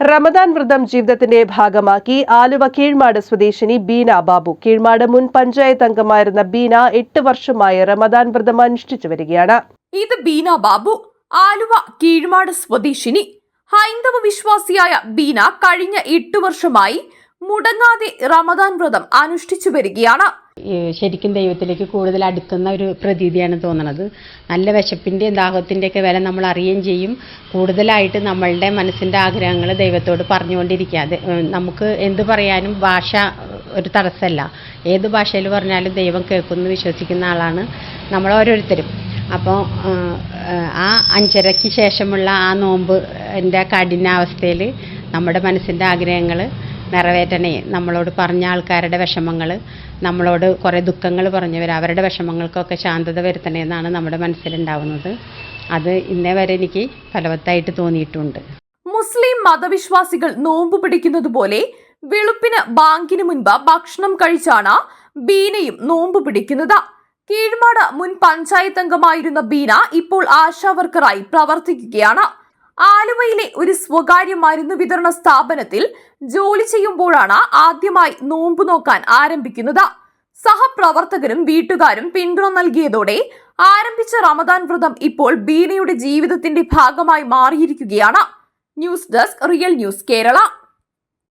റമദാൻ വ്രതം ജീവിതത്തിന്റെ ഭാഗമാക്കി ആലുവ കീഴ്മാട് സ്വദേശിനി ബീന ബാബു. കീഴ്മാട് മുൻ പഞ്ചായത്ത് അംഗമായിരുന്ന ബീന എട്ട് വർഷമായി റമദാൻ വ്രതം അനുഷ്ഠിച്ചു വരികയാണ്. ഇത് ബീന ബാബു ആലുവ കീഴ്മാട് സ്വദേശിനി. ഹൈന്ദവ വിശ്വാസിയായ ബീന കഴിഞ്ഞ എട്ടു വർഷമായി മുടങ്ങാതെ റമദാൻ വ്രതം അനുഷ്ഠിച്ചു വരികയാണ്. ശരിക്കും ദൈവത്തിലേക്ക് കൂടുതൽ അടുക്കുന്ന ഒരു പ്രതീതിയാണ് തോന്നുന്നത് നല്ല വിശപ്പിന്റെയും ദാഹത്തിന്റെയൊക്കെ വില നമ്മൾ അറിയുകയും ചെയ്യും. കൂടുതലായിട്ട് നമ്മളുടെ മനസ്സിന്റെ ആഗ്രഹങ്ങൾ ദൈവത്തോട് പറഞ്ഞുകൊണ്ടിരിക്കുക. അത് നമുക്ക് എന്ത് പറയാനും ഭാഷ ഒരു തടസ്സമല്ല. ഏത് ഭാഷയിൽ പറഞ്ഞാലും ദൈവം കേൾക്കുമെന്ന് വിശ്വസിക്കുന്ന ആളാണ് നമ്മൾ ഓരോരുത്തരും. അപ്പോൾ ആ അഞ്ചരയ്ക്ക് ശേഷമുള്ള ആ നോമ്പ് എന്റെ കഠിനാവസ്ഥയിൽ നമ്മുടെ മനസ്സിന്റെ ആഗ്രഹങ്ങൾ നിറവേറ്റണേ. നമ്മളോട് പറഞ്ഞ ആൾക്കാരുടെ വിഷമങ്ങൾ നമ്മളോട് കുറേ ദുഃഖങ്ങൾ പറഞ്ഞവർ അവരുടെ വിഷമങ്ങൾക്കൊക്കെ ശാന്തത വരുത്തണേ എന്നാണ് നമ്മുടെ മനസ്സിലുണ്ടാവുന്നത്. അത് ഇന്നേ വരെ എനിക്ക് ഫലവത്തായിട്ട് തോന്നിയിട്ടുണ്ട്. മുസ്ലിം മതവിശ്വാസികൾ നോമ്പ് പിടിക്കുന്നത് പോലെ വെളുപ്പിന് ബാങ്കിന് മുൻപ് ഭക്ഷണം കഴിച്ചാണ് ബീനയും നോമ്പ് പിടിക്കുന്നത്. കീഴ്മാട് മുൻ പഞ്ചായത്ത് അംഗമായിരുന്ന ബീന ഇപ്പോൾ ആശാവർക്കറായി പ്രവർത്തിക്കുകയാണ്. ആലുവയിലെ ഒരു സ്വകാര്യ മരുന്ന് വിതരണ സ്ഥാപനത്തിൽ ജോലി ചെയ്യുമ്പോഴാണ് ആദ്യമായി നോമ്പ് നോക്കാൻ ആരംഭിക്കുന്നത്. സഹപ്രവർത്തകരും വീട്ടുകാരും പിന്തുണ നൽകിയതോടെ ആരംഭിച്ച റമദാൻ വ്രതം ഇപ്പോൾ ബീനയുടെ ജീവിതത്തിന്റെ ഭാഗമായി മാറിയിരിക്കുകയാണ്. News desk real news Kerala.